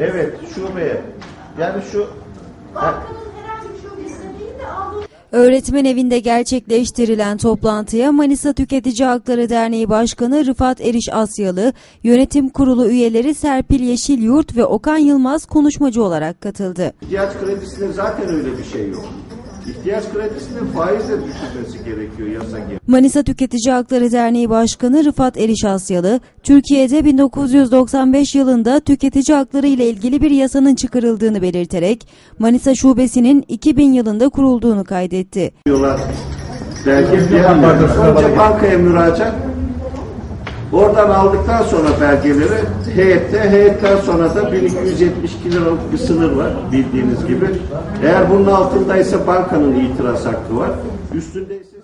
Evet, şubeye. Yani şu Bankanın herhangi bir şubesine değil de aldığı Öğretmen evinde gerçekleştirilen toplantıya Manisa Tüketici Hakları Derneği Başkanı Rıfat Eriş Asyalı, yönetim kurulu üyeleri Serpil Yeşilyurt ve Okan Yılmaz konuşmacı olarak katıldı. ihtiyaç kredisinde zaten öyle bir şey yok. İhtiyaç kredisinin faizle düşürmesi gerekiyor yasa gereği. Manisa Tüketici Hakları Derneği Başkanı Rıfat Eriş Asyalı, Türkiye'de 1995 yılında tüketici hakları ile ilgili bir yasanın çıkarıldığını belirterek, Manisa Şubesi'nin 2000 yılında kurulduğunu kaydetti. diyorlar. Beğenmiyorlar. Önce bankaya müracaat. Oradan aldıktan sonra belgeleri heyette, heyetten sonra da 1272 liralık bir sınır var bildiğiniz gibi. Eğer bunun altındaysa bankanın itiraz hakkı var. Üstündeyse